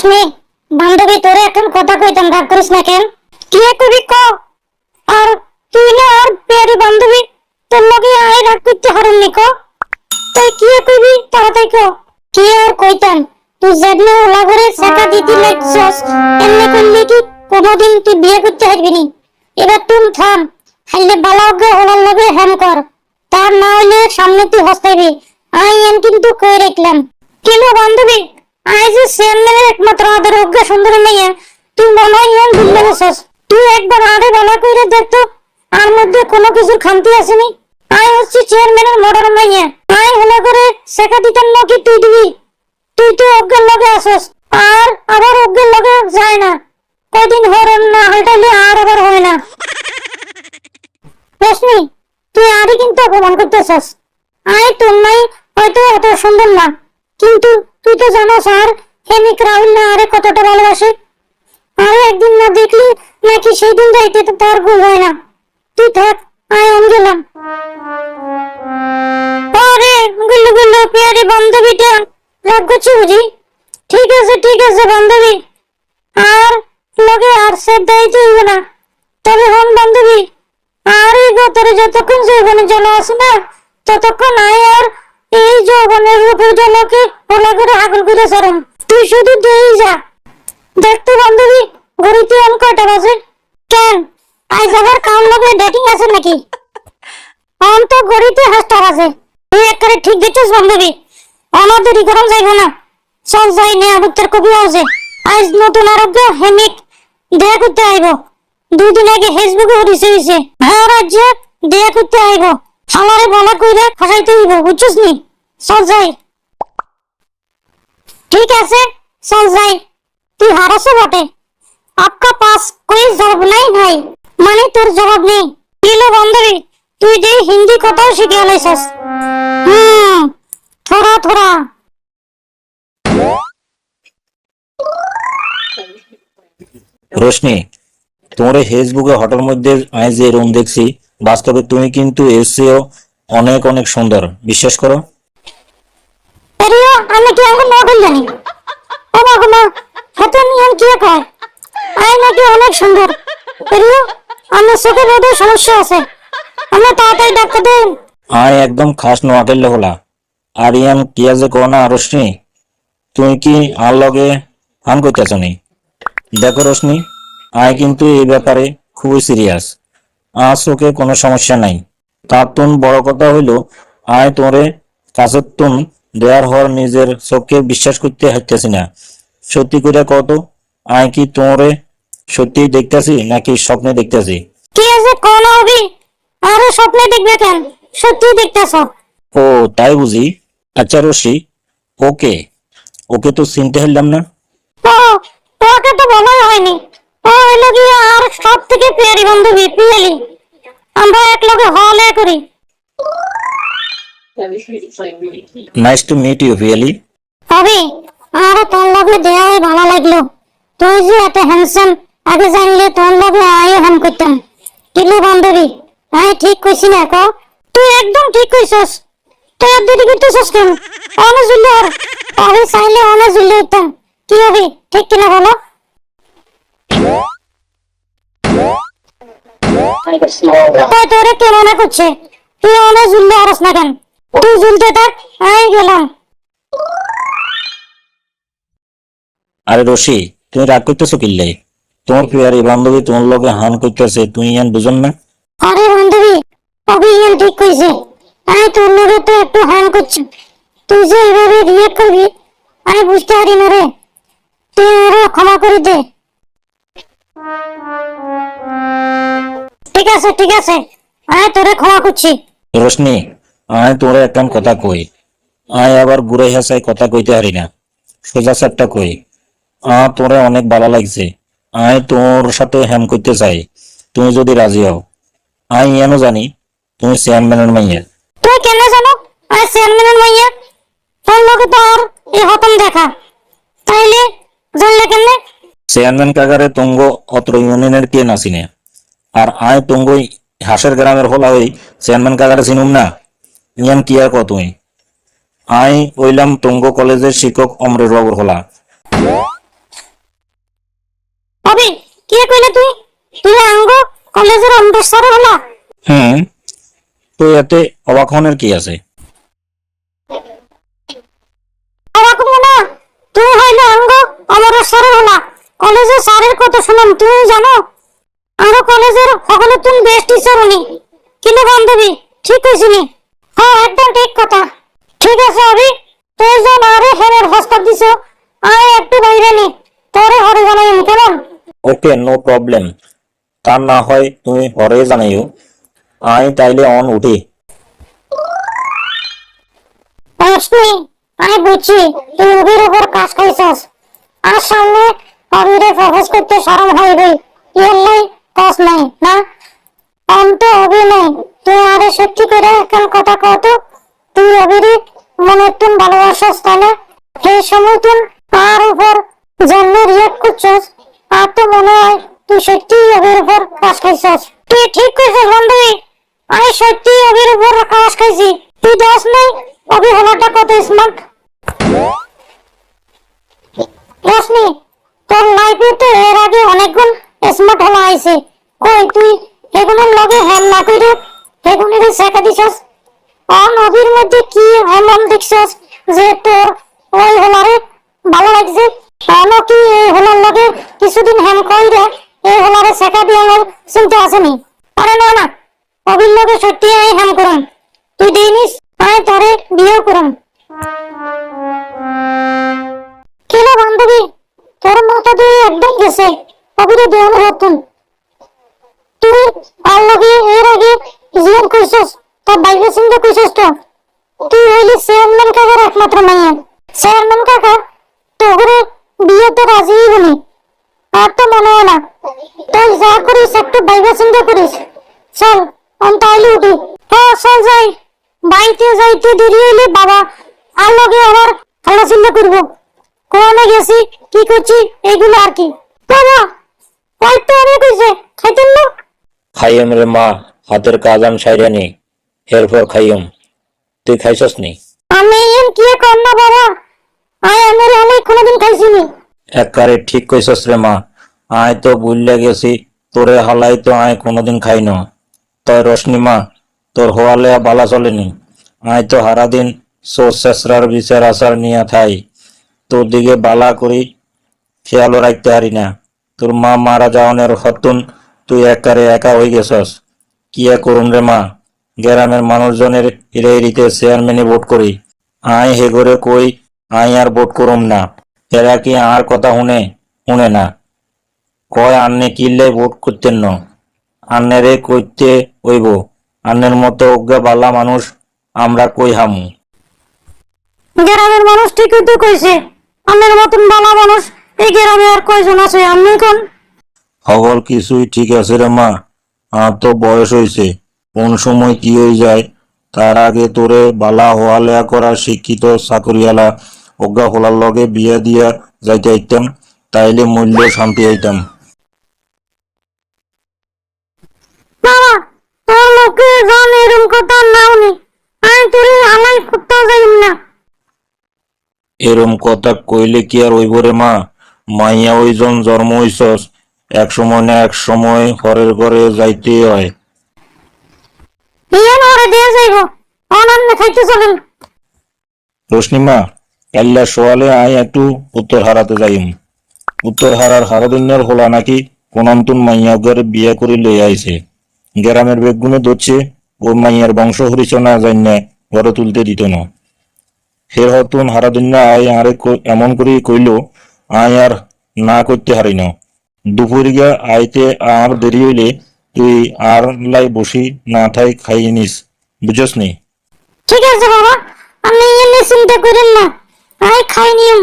রশ্মি বান্ধবী তোরে এখন কথা কইতাম রাগ করিস না কেন? কি কবি ক আর তুই না আর পেয়ারি বান্ধবী তোর লগে আয় রাগ করতে হারুন নি ক। তুই কি কইবি তাড়াতাড়ি ক কি আর কইতাম? তুই যেদিন ওলা করে চাকা দিতে লাগছস এমনি করলি কি কোনোদিন তুই বিয়ে করতে পারবি নি? এবার তুই থাম হাইলে বালাওকে ওলার লগে হ্যাম কর। তার না হইলে সামনে তুই হস্তাইবি। আই এম কিন্তু কই রাখলাম? কেন বান্ধবী? আই যে চেয়ারম্যানের একমাত্র আদর অজ্ঞা সুন্দর মেয়ে তুই মনে হয় ইয়ান ভুলে গেছস তুই একবার আরে বলা কইরে দেখতো আর মধ্যে কোনো কিছুর খামতি আসেনি। আই হচ্ছে চেয়ারম্যানের মডার মেয়ে। আই হলে করে শেখা দিতাম নাকি তুই দিবি? তুই তো অজ্ঞার লগে আসস আর আবার অজ্ঞার লগে যায় না। কদিন হরন না হাঁটাইলে আর আবার হয় না। রশ্মি তুই আরই কিন্তু অপমান করতেছস। আয় তোর নাই হয়তো এত সুন্দর না কিন্তু তুই তো জানোস আর, হেমিক, রাহুল না আরে কতটা ভালোবাসে? আর একদিন না দেখলি নাকি সেই দিন যাইতে তো তার ভুল হয় না। তুই থাক, আয়, আমি গেলাম। আরে, গুল্লু গুল্লু, পেয়ারি বান্ধবীটা, রাগ করছি বুঝি? ঠিক আছে ঠিক আছে বান্ধবী। আর লগে আর সে দাইতে হইবে না। তবে হন বান্ধবী, আর এই গতরে যতক্ষণ যৌবনে জল আসে না, ততক্ষণ আয় আর এই যৌবনের রূপে জলকে ওলা করে আগল করে সরম তুই শুধু দেই যা। দেখতো বান্ধবী, ঘড়িতে অন কয়টা বাজে? কেন? আজ আবার কাম লগে ডেটিং আছে নাকি? অন তো ঘড়িতে হাসটা বাজে। তুই একবারে ঠিক দিচ্ছিস বান্ধবী? আমার দেরি গরম যাইব না। চল যাই, নে আবুত্তর কবি হাউসে। আজ নতুন আরোগ্য, হেমিক দেখা করতে আইব। দুই দিন আগে ফেসবুকে হরিছে হইছে। হ্যাঁ রাজ্যে দেখা করতে আইব। আমারে বলা কইরা ফাঁসাইতে হইব, বুঝছিস নি? চল যাই ঠিক আছে চল যাই তুই হারাছো বটে। আপকা পাস কোই জবাব নাই ভাই। মানে তোর জবাব নেই। কিলো বান্ধবী তুই যে হিন্দি কথাও শিখে আলাইছস। হুম, থোড়া থোড়া। রোশনি, তোমার ফেসবুকে হঠাৎ মধ্যে আমি যে রুম দেখছি বাস্তবে তুমি কিন্তু এসেও অনেক অনেক সুন্দর। বিশ্বাস করো? আমি কি আগে মগল জানি। ও বাগুলো হাতে নিয়ম কি কয়? আই নাকি অনেক সুন্দর। এরিও আমার চোখে রোদের সমস্যা আছে। আমরা তাড়াতাড়ি ডাক্তার দেন। আয় একদম খাস নোয়াকেলে হলা। আর ইয়ান কিয়া যে না রোশনি তুমি কি আর লগে হান করতেছ নি? দেখো রোশনি আয় কিন্তু এই ব্যাপারে খুবই সিরিয়াস চোখে কোনো সমস্যা নাই। তার তুন বড় কথা হইল আয় তোরে কাছের তুন দেয়ার হওয়ার নিজের চোখকে বিশ্বাস করতে হাইতেছি না। সত্যি করে কত আয় কি তোরে সত্যি দেখতেছি নাকি স্বপ্নে দেখতেছি? কি আছে কোন হবি? আরও স্বপ্নে দেখবে কেন? সত্যি দেখতেছ। ও তাই বুঝি। আচ্ছা রশি ওকে ওকে তো চিনতে হইলাম না। ও তোকে তো বলাই হয়নি। ও হইল গিয়ে আর সব থেকে আমরা এক লগে হলে করি। Nice to meet you really হবি আর তোর লগে দেয়া ভালো লাগল। তুই যে এত হ্যান্ডসাম আগে জানলে তোর লগে আয়ও হ্যাম করতাম। কিলো বান্ধবী আয় ঠিক কইছি না ক? তুই একদম ঠিক কইছস। তুই আর দেরি করতেছস কেন? অনেক জুল্লে আর আমি চাইলে অনেক জুল্লে উঠতাম। কি হবে ঠিক কিনা বলো? তোরে কে মনে করছে? তুই অনেক আরস না কেন? তুই জুলতে থাক আয় গেলাম। আরে রশি তুমি রাগ করতেছো কিল্লে তোমার প্রিয়ার এই বান্ধবী তোমার লগে হান করতেছে তুই ইয়ান বুঝন না? আরে বান্ধবী অভিযান ঠিক কইছে। আমি তোর লগে তো একটু হান করছি। তুই যে এভাবে রিয়েক্ট করবি আমি বুঝতে পারি না রে। তুই আরও ক্ষমা করে দে। ঠিক আছে ঠিক আছে। আমি তোরে ক্ষমা করছি। রোশনি আয় তোরে একটা কথা কই। আয় আবার ঘুরে হাসাই কথা কইতে পারি না। সোজা সাপটা কই। আ তোরে অনেক ভালো লাগছে। আয় তোর সাথে হ্যাম করতে চাই। তুমি যদি রাজি হও। আয় ইয়ানো জানি তুমি চেয়ারম্যানের মাইয়া। তুই কেন জানো? আমি চেয়ারম্যানের মাইয়া। তোর লগে তো আর এই হতম দেখা তাইলে জানলে কেমনে চেয়ারম্যান কাকারে তুঙ্গ অত্র ইউনিয়নের কে নাসিনে আর আয় তুঙ্গ হাঁসের গ্রামের হলা ওই চেয়ারম্যান কাকারে চিনুম না? ইয়ান কি আর কত তুই আয় ওইলাম তুঙ্গ কলেজের শিক্ষক অমরেশ বাবুর হলা। কি কইলে তুই? তুই আঙ্গ কলেজের হলা? হুম তো এতে অবাক হনের কি আছে? না তুই হইলে অমরের স্যারের হলা। কলেজের স্যারের কথা শুনাম তুমি জানো? আরও কলেজের সকলে তুমি বেস্ট টিচার উনি। কিন্তু বান্ধবী ঠিক কইছিনি হ্যাঁ একদম ঠিক কথা। ঠিক আছে অভি। তুই যখন আরে হেরের হস্তাব দিছ আয় একটু বাইরে নি। তোরে হরে জানাই কেমন? ওকে নো প্রবলেম তা না হয় তুমি পরে জানাইও। আই তাইলে অন উঠি। আমি বুঝছি তুই অভির উপর কাজ করেছিস। আর সামনে অভিরে প্রপোজ করতে সরম হইবে ইয়াল্লাই কাজ নাই, না? অন্ত অভি নাই। তুই আরে সত্যি করে এখন কথা কত তুই অভিরে মনে তুন ভালোবাসস তাহলে। সেই সময় তার উপর জন্য রিয়াক্ট করছস? আর তো মনে হয় তুই সত্যি অভির উপর কাজ খাইছস। তুই ঠিক কইছিস বান্ধবী আমি সত্যি অভির উপর কাজ খাইছি। তুই দোষ নাই অভি হলাটা কত স্মার্ট রশ্মি তোর লাইফে তো এর আগে অনেকগুণ স্মার্ট হলা আইছে কই তুই? এগুলোর লগে হ্যাম না কইরে। এগুলোর শেখা দিছস। অন অভির মধ্যে কি এমন দেখছস যে তোর ওই হলারে ভালো লাগছে? অন কি এই হলার লগে কিছুদিন হ্যাম কইরে এই হলারে শেখা দিয়ে আমার চিন্তা আসেনি? আরে না না। অভির লগে সত্যি আমি হ্যাম করুম। তুই দিনিস আমি তোরে বিয়ে করুম। একদম গেছে। অভিরে দেওয়ানো হতুন তুই আর লগে এর আগে জীবন কইছস, তোর বাইরে চিন্তা কইছস তো। তুই হইলি চেয়ারম্যান কাকার একমাত্র মাইয়া। চেয়ারম্যান কাকা তোরে বিয়েতে রাজি হইবনি আর তো মনে হয় না। তুই যা করিস, একটু বাইরে চিন্তা করিস। চল, আমি তাইলে উঠি। হ্যাঁ চল যাই। বাড়িতে যাইতে দেরি হইলে বাবা আর লগে আবার খেলা চিন্তা করব। কোনে গেছি? কি করছি? এগুলো আর কি? বাবা ওই তো অনেক হয়েছে। খাইতেন না? খাইম রে মা হাতের কাজ আন সাইরা নি। এরপর খাইম তুই খাইছস নি? আমি এম কি কর না বাবা? আয় আমার অনেক কোনোদিন খাইছিনি। একবারে ঠিক কইছস রে মা আয় তো বুঝলে গেছি তোরে হালাই তো আয় কোনোদিন খাই না। তয় রশ্মি মা তোর হওয়ালে বালা চলেনি। আয় তো হারাদিন সোর শেষরার বিচার আচার নিয়ে থাই তোর দিকে বালা করি, খেয়ালও রাখতে পারি না। তোর মা মারা যাওয়ানের হতুন তুই একারে একা হয়ে গেছস। কি আর করুন রে মা? গ্রামের মানুষজনের হিরে হিরিতে চেয়ারম্যানে ভোট করি। আয় হে করে কই, আয় আর ভোট করুম না। এরা কি আর কথা শুনে শুনে না? কয় আন্নে কিনলে ভোট করতেন ন? আন্নেরে কইতে হইব, আন্নের মতো অজ্ঞা বালা মানুষ আমরা কই হামু? গ্রামের মানুষ ঠিকই তো কইছে। আমার মতন বালা মানুষ এই গ্রামে আর কয়জন আছে আপনি কোন সকল কিছুই ঠিক আছে রে মা। আর তো বয়স হয়েছে কোন সময় কি হয়ে যায় তার আগে তোরে বালা হওয়ালেয়া করা শিক্ষিত চাকরিয়ালা অজ্ঞা হলার লগে বিয়া দিয়া যাইতে আইতাম তাইলে মূল্য শান্তি আইতাম। বাবা তোর লোকে জন এরম কথা নাও নি। আমি তোরে আলাই করতে যাইম না। এরম কথা কইলে কি আর হইব রে মা? মাইয়া ওইজন জন্ম হইছস এক সময় না এক সময় ঘরের ঘরে যাইতে হয়। বিয়ে নরে দিয়ে যাইব অনান্য খাইতে চলেন। রোশনিমা কাল্লা সোয়ালে আই একটু উত্তর হারাতে যাইম। উত্তর হারার হারাদিনের হলা নাকি কোনন্তন মাইয়া ঘরে বিয়া করে লই আইছে। গ্রামের বেগুনে ধরছে ও মাইয়ার বংশ হরিচ না জান্নে ঘরে তুলতে দিত না। ফের হতুন হারাদিন আই আরে এমন করে কইল, আই আর না করতে হারি না। দুপুরিগা আইতে আর দেরি হইলে তুই আর লাই বসি না থাই খাই নিস। বুঝস নি? ঠিক আছে বাবা, আমি এমনি চিন্তা করেন না। আমি খাই নিয়ম।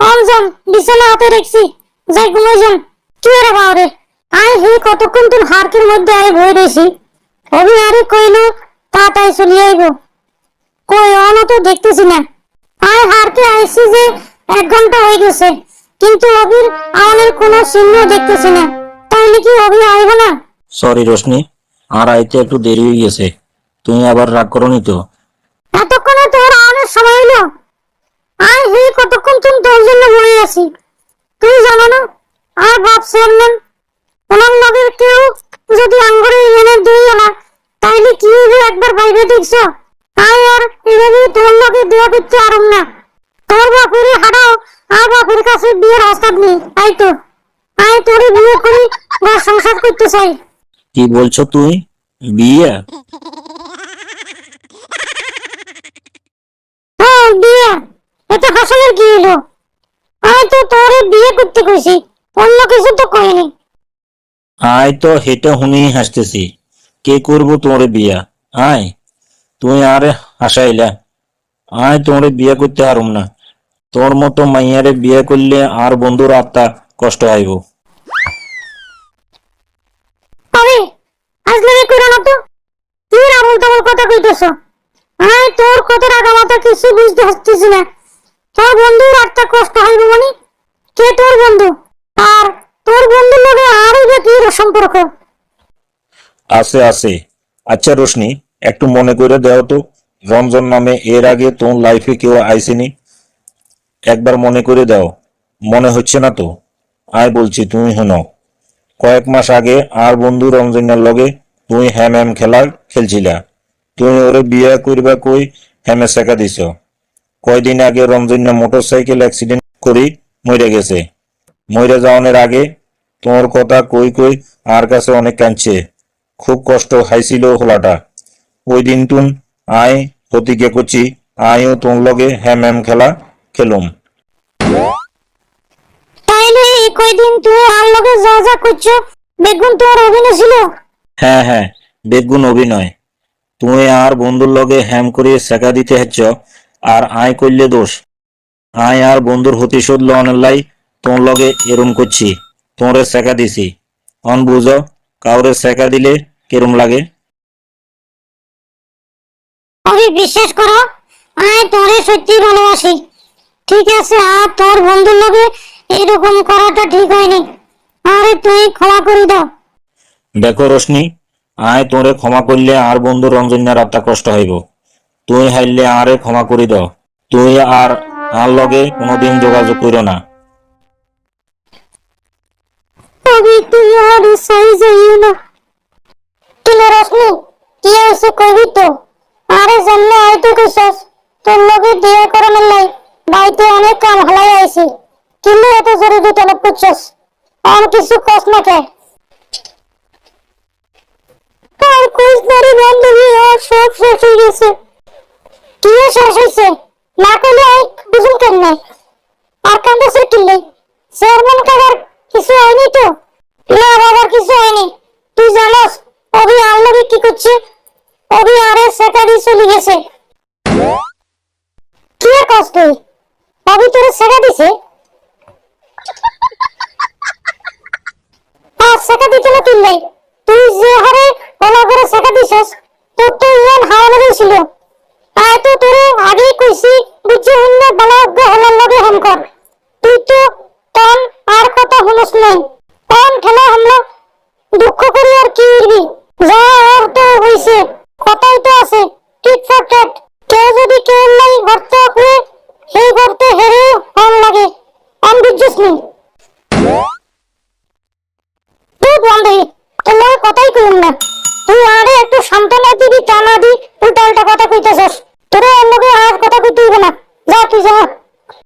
অন যান বিছানা হাতে রেখছি। যাই ঘুমাই যান কি রে বাবারে আই হি কতক্ষণ তুন হারকের মধ্যে আই বই রয়েছি অভি আরে কইলো, তাড়াতাড়ি চলে আইব। কই অন তো দেখতেছি না। আই হারকে আইছি যে এক ঘণ্টা হয়ে গেছে। কিন্তু অভির আমাদের কোনো চিহ্ন দেখতেছি না। তাইলে কি অভি আইব না? সরি রোশনি আর আইতে একটু দেরি হয়ে গেছে। তুমি আবার রাগ করনি তো? এতক্ষণে তোর আনার সময় হলো আই হি কতক্ষণ তুমি তোর জন্য বয়ে আছি? তুই জানো না আর ভাবছিলাম ওনার লগের কেউ যদি আঙ্গুরে এনে দিই না তাইলে কি একবার ভাইবে দেখছ? আর এভাবে তোর দেয়া করতে আরম না। তোর বাপুরে হারাও আর বাপুর কাছে বিয়ের হাসাদ নেই। তাই তো। আয় তোরে বিয়ে করি ঘর সংসার করতে চাই। কি বলছো তুই বিয়ে? হ্যাঁ বিয়ে। এতে হাসানের কি হলো আমি তো তোরে বিয়ে করতে কইছি। অন্য কিছু তো কইনি। আয় তো হেটা হুনি হাসতেছি। কে করব তোরে বিয়া? আয়। তুই আরে হাসাইলা আয় তোরে বিয়ে করতে হারুম না। তোর মতো মাইয়ারে বিয়ে করলে আর বন্ধুর আত্মা কষ্ট হইব না তো তুই আবল তাবল কথা কইতেছ? আমি তোর কথার আগামাতা কিছু বুঝতে হচ্ছিস না। তোর বন্ধুর আত্মা কষ্ট হইব মানে? কে তোর বন্ধু? আর তোর বন্ধুর লগে আরও যে কি সম্পর্ক? আছে আছে। আচ্ছা রোশনি একটু মনে করে দাও তো। রমজান নামে এর আগে তোর লাইফে কেউ আইসেনি? একবার মনে করে দাও, মনে হচ্ছে না তো? আয় বলছি, তুমি শোনো কয়েক মাস আগে আর বন্ধু রমজানের লগে তুই হ্যাম হ্যাম খেলা খেলছিলা। তুই ওরে বিয়ে করবা কই হ্যামে শেখা দিছ? কয়দিন আগে রমজান মোটর সাইকেল অ্যাক্সিডেন্ট করি মরে গেছে। মরে যাওয়ানোর আগে তোর কথা কই কই আর কাছে অনেক কাঁদছে। খুব কষ্ট হাইছিল হোলাটা। ওই দিন তুন আয় প্রতিজ্ঞা করছি আয়ও তোর লগে হ্যাম হ্যাম খেলা খেলুম। তাইলে এই কয়দিন তুই আর লগে যা যা করছ বেগুন তোর অভিনয় ছিল? হ্যাঁ হ্যাঁ বেগুন অভিনয়। তুই আর বন্ধুর লগে হ্যাম করে শেখা দিতে হচ্ছ আর আয় করলে দোষ। আয় আর বন্ধুর প্রতিশোধ লওয়ানোর লাই তোর লগে এরম করছি তোরে শেখা দিছি। অন বুঝো কাউরে শেখা দিলে কেরম লাগে? আমি বিশ্বাস করো আমি তোরে সত্যি ভালোবাসি। ঠিক আছে আর তোর বন্ধুর লগে এরকম করাটা ঠিক হয়নি। আরে তুই ক্ষমা করে দাও। দেখো রোশনি আয় তোরে ক্ষমা করলে আর বন্ধু রঞ্জনের আত্মা কষ্ট হইব। তুই হাইলে আরে ক্ষমা করি দাও। তুই আর আর লগে কোনোদিন যোগাযোগ করো না। তবে তুই আর সাই যাইও না। কিলো রশ্মি কি হয়েছে কইবি তো? আরে জানলে আয় তো কইছস তোর লগে বিয়ে করানোর লাই বাড়িতে অনেক কাম হালাই আইছে। কিন্তু এত জরুরি তলব করছস আর কিছু কস না কে? আর কইস না রে বান্ধবী, আর সব শেষ হয়ে গেছে। কি শেষ হয়েছে না করলে বুঝুন কেন নাই আর কান্দাছে কিনলে চেয়ারম্যান কাকার কিছু হয়নি তো? না, বাবার কিছু হয়নি। তুই জানোস, অভি আল্লাহকে কি করছে? অভি আরে সেকারি চলে গেছে। কি কস তুই? অভি তোরে সেকা দিছে? আর সেকা দিতে না তুই নাই। তুই যে হারে ওলা করে সেকা দিছস, তোর তো ইয়ান হাওয়ানো ছিল আয় তো তোরে আগেই কইছি বুঝছে হইন বালা হলার লগে হন কর। তুই তো তন আর কথা হলস নাই।